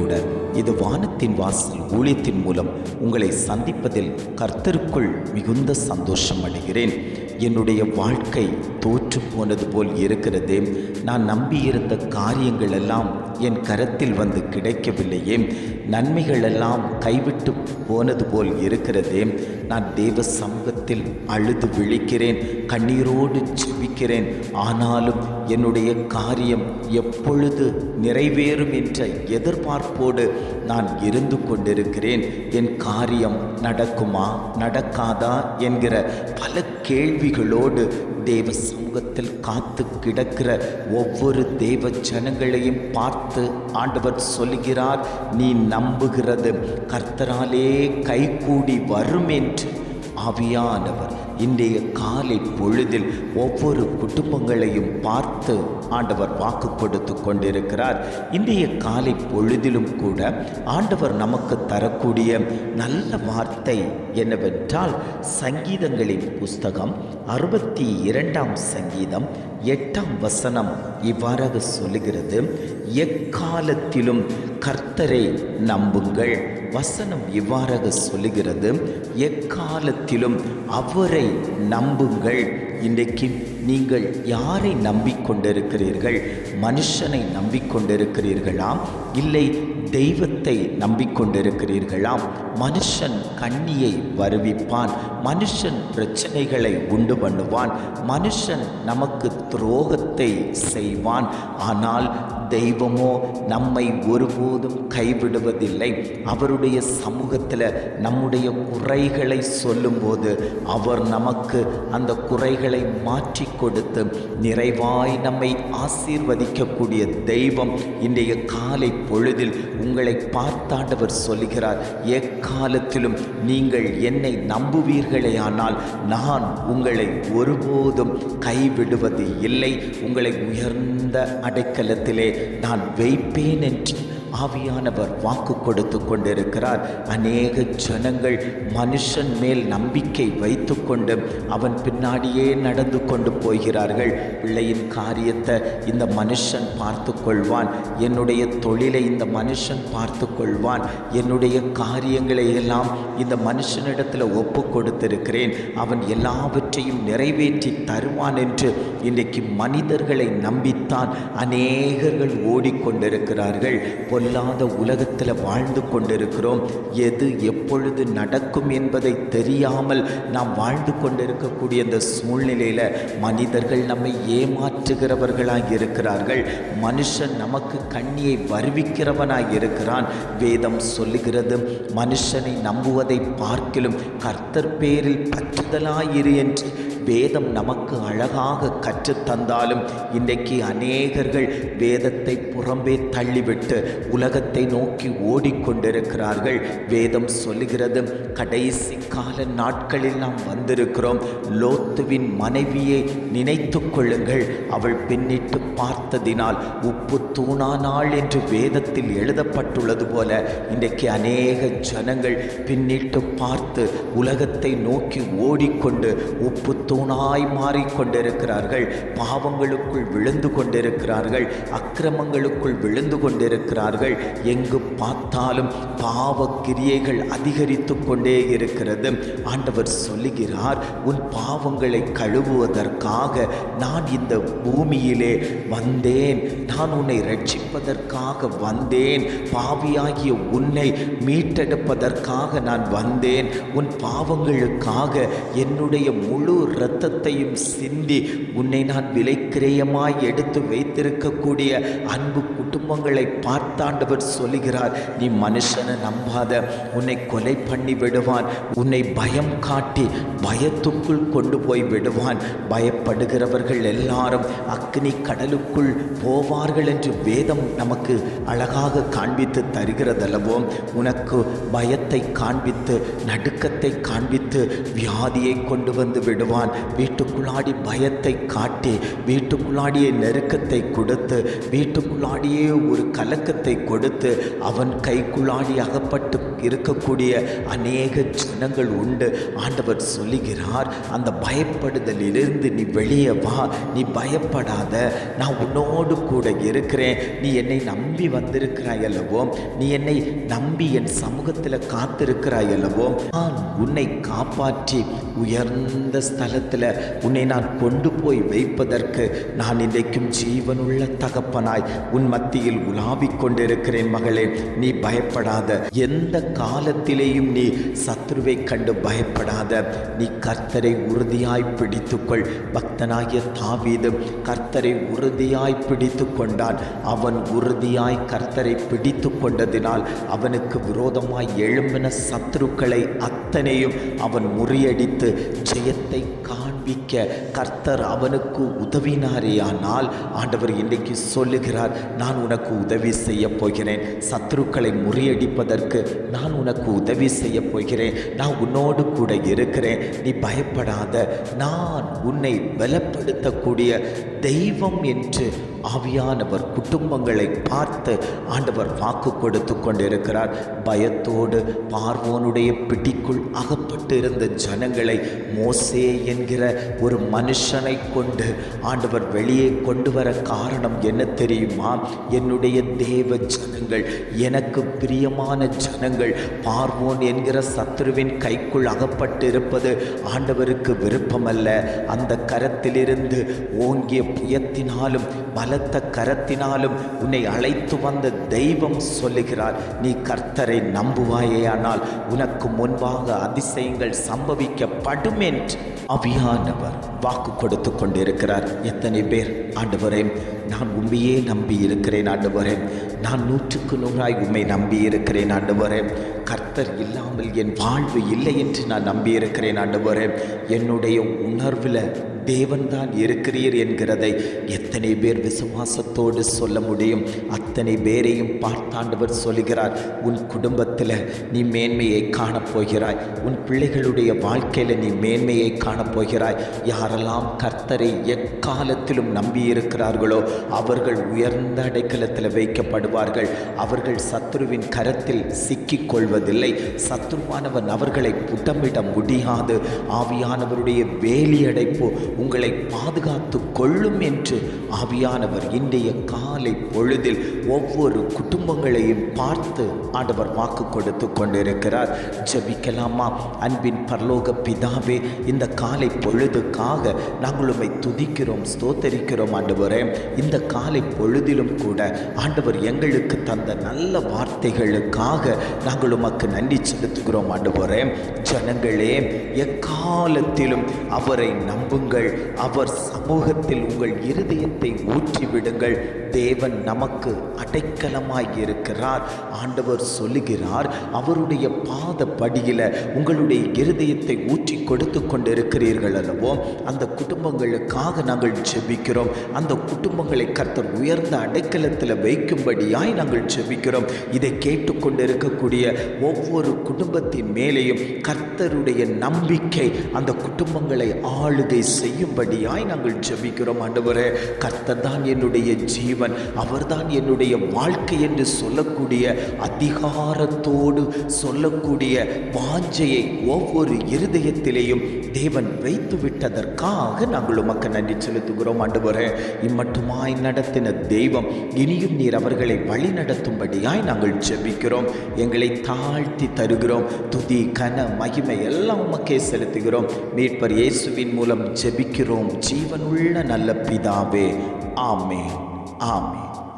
கூட இது வானத்தின் வாசல் ஊழியத்தின் மூலம் உங்களை சந்திப்பதில் கர்த்தருக்குள் மிகுந்த சந்தோஷம் அடைகிறேன். என்னுடைய வாழ்க்கை தோற்று போனது போல் இருக்கிறதே. நான் நம்பியிருந்த காரியங்கள் எல்லாம் என் கரத்தில் வந்து கிடைக்கவில்லையே. நன்மைகள் எல்லாம் விட்டு போனது போல் இருக்கிறதே. நான் தேவ சமூகத்தில் அழுது விழிக்கிறேன் கண்ணீரோடு ஜெபிக்கிறேன். ஆனாலும் என்னுடைய காரியம் எப்பொழுது நிறைவேறும் என்ற எதிர்பார்ப்போடு நான் இருந்து கொண்டிருக்கிறேன். என் காரியம் நடக்குமா நடக்காதா என்கிற பல கேள்விகளோடு தேவ சமூகத்தில் காத்து கிடக்கிற ஒவ்வொரு தேவ ஜனங்களையும் பார்த்து ஆண்டவர் சொல்லுகிறார் நீ நம்புகிறது கர்த்தராலே கைகூடி வரும் என்று. ஆவியானவர் இன்றைய காலை பொழுதில் ஒவ்வொரு குடும்பங்களையும் பார்த்து ஆண்டவர் வாக்கு கொடுத்து கொண்டிருக்கிறார். இன்றைய காலை பொழுதிலும் கூட ஆண்டவர் நமக்கு தரக்கூடிய நல்ல வார்த்தை என்னவென்றால் சங்கீதங்களின் புஸ்தகம் அறுபத்தி இரண்டாம் சங்கீதம் எட்டாம் வசனம் இவ்வாறாக சொல்லுகிறது. எக்காலத்திலும் கர்த்தரை நம்புங்கள். வசனம் இவ்வாறாக சொல்லுகிறது எக்காலத்திலும் அவரை நம்புங்கள். இன்றைக்கு நீங்கள் யாரை நம்பிக்கொண்டிருக்கிறீர்கள்? மனுஷனை நம்பிக்கொண்டிருக்கிறீர்களாம்? இல்லை தெய்வத்தை நம்பிக்கொண்டிருக்கிறீர்களாம்? மனுஷன் கண்ணியை வருவிப்பான். மனுஷன் பிரச்சனைகளை உண்டு பண்ணுவான். மனுஷன் நமக்கு துரோகத்தை செய்வான். ஆனால் தெய்வமோ நம்மை ஒருபோதும் கைவிடுவதில்லை. அவருடைய சமூகத்தில் நம்முடைய குறைகளை சொல்லும்போது அவர் நமக்கு அந்த குறைகளை மாற்றி கொடுத்து நிறைவாய் நம்மை ஆசீர்வதிக்கக்கூடிய தெய்வம் இன்றைய காலை பொழுதில் உங்களை பார்த்தாண்டவர் சொல்லுகிறார் எக்காலத்திலும் நீங்கள் என்னை நம்புவீர்களே ஆனால் நான் உங்களை ஒருபோதும் கைவிடுவது இல்லை உங்களை உயர்ந்த அடைக்கலத்திலே நான் வைப்பேன் என்று ஆவியானவர் வாக்கு கொடுத்து கொண்டிருக்கிறார். அநேக ஜனங்கள் மனுஷன் மேல் நம்பிக்கை வைத்து கொண்டு அவன் பின்னாடியே நடந்து கொண்டு போகிறார்கள். பிள்ளையின் காரியத்தை இந்த மனுஷன் பார்த்து கொள்வான். என்னுடைய தொழிலை இந்த மனுஷன் பார்த்து கொள்வான். என்னுடைய காரியங்களை எல்லாம் இந்த மனுஷனிடத்தில் ஒப்பு கொடுத்திருக்கிறேன். அவன் எல்லாவற்றையும் நிறைவேற்றி தருவான் என்று இன்றைக்கு மனிதர்களை நம்பித்தான் அநேகர்கள் ஓடிக்கொண்டிருக்கிறார்கள். பொல்லாத உலகத்தில் வாழ்ந்து கொண்டிருக்கிறோம். எது எப்பொழுது நடக்கும் என்பதை தெரியாமல் நாம் வாழ்ந்து கொண்டிருக்கக்கூடிய இந்த சூழ்நிலையில் மனிதர்கள் நம்மை ஏமாற்றுகிறவர்களாக இருக்கிறார்கள். மனுஷன் நமக்கு கண்ணியை வருவிக்கிறவனாக இருக்கிறான். வேதம் சொல்லுகிறது மனுஷனை நம்புவதை பார்க்கிலும் கர்த்தர் பேரில் பற்றுதலாயிரு என்று. வேதம் நமக்கு அழகாக கற்றுத்தந்தாலும் இன்றைக்கு அநேகர்கள் வேதத்தை புறம்பே தள்ளிவிட்டு உலகத்தை நோக்கி ஓடிக்கொண்டிருக்கிறார்கள். வேதம் சொல்லுகிறது கடைசி கால நாட்களில் நாம் வந்திருக்கிறோம். லோத்துவின் மனைவியை நினைத்து கொள்ளுங்கள். அவள் பின்னிட்டு பார்த்ததினால் உப்பு தூணானாள் என்று வேதத்தில் எழுதப்பட்டுள்ளது போல இன்றைக்கு அநேக ஜனங்கள் பின்னிட்டு பார்த்து உலகத்தை நோக்கி ஓடிக்கொண்டு உப்பு தூணாய் மாறிக்கொண்டிருக்கிறார்கள். பாவங்களுக்குள் விழுந்து கொண்டிருக்கிறார்கள். அக்கிரமங்களுக்குள் விழுந்து கொண்டிருக்கிறார்கள். எங்கு பார்த்தாலும் பாவ கிரியைகள் அதிகரித்து கொண்டே இருக்கிறது. ஆண்டவர் சொல்லுகிறார் உன் பாவங்களை கழுவுவதற்காக நான் இந்த பூமியிலே வந்தேன். நான் உன்னை ரட்சிப்பதற்காக வந்தேன். பாவியாகிய உன்னை மீட்டெடுப்பதற்காக நான் வந்தேன். உன் பாவங்களுக்காக என்னுடைய முழு இரத்தத்தையும் சிந்தி உன்னை நான் விலைக்கிரயமாய் எடுத்து வைத்திருக்கக்கூடிய அன்பு குடும்பங்களை பார்த்தாண்டவர் சொல்லுகிறார் நீ மனுஷனை நம்பாத உன்னை கொலை பண்ணி விடுவான் உன்னை பயம் காட்டி பயத்துக்குள் கொண்டு போய் விடுவான். பயப்படுகிறவர்கள் எல்லாரும் அக்னி கடலுக்குள் போவார்கள் என்று வேதம் நமக்கு அழகாக காண்பித்து தருகிறதல்லவோ? உனக்கு பயத்தை காண்பித்து நடுக்கத்தை காண்பித்து வியாதியை கொண்டு வந்து விடுவான். வருவான் வீட்டுக்குள்ளாடி பயத்தை காட்டி வீட்டுக்குள்ளாடிய நெருக்கத்தை கொடுத்து வீட்டுக்குள்ளாடியே ஒரு கலக்கத்தை கொடுத்து அவன் கைக்குள்ளாடி அகப்பட்டு இருக்கக்கூடிய அநேக ஜனங்கள் உண்டு. ஆண்டவர் சொல்லுகிறார் அந்த பயப்படுதலிலிருந்து நீ வெளியே வா நீ பயப்படாத. நான் உன்னோடு கூட இருக்கிறேன். நீ என்னை நம்பி வந்திருக்கிறாய் அல்லவோ நீ என்னை நம்பி என் சமூகத்தில் காத்திருக்கிறாய் அல்லவோ நான் உன்னை காப்பாற்றி உயர்ந்த ஸ்தலத்தில் உன்னை நான் கொண்டு போய் வைப்பதற்கு நான் இன்றைக்கும் ஜீவனுள்ள தகப்பனாய் உன் மத்தியில் உலாவிக் கொண்டிருக்கிறேன் மகளே. நீ பயப்படாத. எந்த காலத்திலேயும் நீ சத்ருவை கண்டு பயப்படாத. நீ கர்த்தரை உறுதியாய் பிடித்துக்கொள். பக்தனாகிய தாவீது கர்த்தரை உறுதியாய் பிடித்து கொண்டான். அவன் உறுதியாய் கர்த்தரை பிடித்து கொண்டதினால் அவனுக்கு விரோதமாய் எழும்பின சத்துருக்களை அத்தனையும் அவன் முறியடித்து ஜெயத்தை காண்பிக்க கர்த்தர் அவனுக்கு உதவினாரேயானால் ஆண்டவர் இன்றைக்கு சொல்லுகிறார் நான் உனக்கு உதவி செய்ய போகிறேன். சத்துருக்களை முறியடிப்பதற்கு நான் உனக்கு உதவி செய்ய போகிறேன். நான் உன்னோடு கூட இருக்கிறேன். நீ பயப்படாத. நான் உன்னை பலப்படுத்தக்கூடிய தெய்வம் என்று ஆவியானவர் குடும்பங்களை பார்த்து ஆண்டவர் வாக்கு கொடுத்து கொண்டிருக்கிறார். பயத்தோடு பார்வோனுடைய பிடிக்குள் அகப்பட்டு இருந்த ஜனங்களை மோசே என்கிற ஒரு மனுஷனை கொண்டு ஆண்டவர் வெளியே கொண்டு வர காரணம் என்ன தெரியுமா? என்னுடைய தேவ ஜனங்கள் எனக்கு பிரியமான ஜனங்கள் பார்வோன் என்கிற சத்ருவின் கைக்குள் அகப்பட்டு இருப்பது ஆண்டவருக்கு விருப்பமல்ல. அந்த கரத்திலிருந்து ஓங்கிய புயத்தினாலும் பலத்த கரத்தினாலும் உன்னை அழைத்து வந்த தெய்வம் சொல்லுகிறார் நீ கர்த்தரை நம்புவாயேயானால் உனக்கு முன்பாக அதிசயங்கள் சம்பவிக்கப்படும் என்று அபியானவர் வாக்கு கொடுத்து கொண்டிருக்கிறார். எத்தனை பேர் ஆண்டவரே நான் உண்மையே நம்பி இருக்கிறேன் ஆண்டவரே நான் நூற்றுக்கு நூறாய் உண்மை நம்பி இருக்கிறேன் ஆண்டவரே கர்த்தர் இல்லாமல் என் வாழ்வு இல்லை என்று நான் நம்பி இருக்கிறேன் ஆண்டவரே என்னுடைய உணர்வில் தேவன்தான் இருக்கிறீர் என்கிறதை எத்தனை பேர் விசுவாசத்தோடு சொல்ல முடியும்? அத்தனை பேரையும் பார்த்தாண்டவர் சொல்லுகிறார் உன் குடும்பத்தில் நீ மேன்மையை காணப்போகிறாய் உன் பிள்ளைகளுடைய வாழ்க்கையில் நீ மேன்மையை காணப்போகிறாய் யாரெல்லாம் கர்த்தரை எக்காலத்திலும் நம்பியிருக்கிறார்களோ அவர்கள் உயர்ந்த அடைக்கலத்தில் வைக்கப்படுவார்கள். அவர்கள் சத்ருவின் கரத்தில் சிக்கிக் கொள்வதில்லை சத்ருவானவன் அவர்களை புட்டமிட முடியாது. ஆவியானவருடைய வேலியடைப்பு உங்களை பாதுகாத்து கொள்ளும் என்று ஆவியானவர் இன்றைய காலை பொழுதில் ஒவ்வொரு குடும்பங்களையும் பார்த்து ஆண்டவர் வாக்கு கொடுத்து கொண்டிருக்கிறார். ஜபிக்கலாமா? அன்பின் பரலோக பிதாவே இந்த காலை பொழுதுக்காக நாங்கள் உண்மை துதிக்கிறோம் ஸ்தோத்தரிக்கிறோம் ஆண்டவரே. இந்த காலை பொழுதிலும் கூட ஆண்டவர் எங்களுக்கு தந்த நல்ல வார்த்தைகளுக்காக நாங்கள் உமக்கு நன்றி செலுத்துகிறோம் ஆண்டவரே. ஜனங்களே எக்காலத்திலும் அவரை நம்புங்கள். அவர் சமூகத்தில் உங்கள் இருதயத்தை ஊற்றிவிடுங்கள். தேவன் நமக்கு அடைக்கலமாய் இருக்கிறார் ஆண்டவர் சொல்லுகிறார் அவருடைய பாத படியில் உங்களுடைய இருதயத்தை ஊற்றி கொடுத்து கொண்டிருக்கிறீர்கள் அல்லவோ? அந்த குடும்பங்களுக்காக நாங்கள் ஜெபிக்கிறோம். அந்த குடும்பங்களை கர்த்தர் உயர்ந்த அடைக்கலத்தில் வைக்கும்படியாய் நாங்கள் ஜெபிக்கிறோம். இதை கேட்டுக்கொண்டிருக்கக்கூடிய ஒவ்வொரு குடும்பத்தின் மேலேயும் கர்த்தருடைய நம்பிக்கை அந்த குடும்பங்களை ஆளுகை செய்யும்படியாய் நாங்கள் ஜெபிக்கிறோம் ஆண்டவரே. கர்த்தர் தான் என்னுடைய ஜீவன் அவர்தான் என்னுடைய வாழ்க்கை என்று சொல்லக்கூடிய அதிகாரத்தோடு சொல்லக்கூடிய வாஞ்சையை ஒவ்வொரு இருதயத்திலேயும் தேவன் வைத்து விட்டதற்காக நாங்கள் உமக்கு நன்றி செலுத்துகிறோம் ஆண்டவரே. இம்மட்டுமாய் நடத்தின தெய்வம் இனியும் நீர் அவர்களை வழி நடத்தும்படியாய் நாங்கள் ஜெபிக்கிறோம். எங்களை தாழ்த்தி தருகிறோம். துதி கன மகிமை எல்லாம் உமக்கே செலுத்துகிறோம். மீட்பர் இயேசுவின் மூலம் ஜெபிக்கிறோம். ஜீவனுள்ள நல்ல பிதாவே. ஆமே ஆமே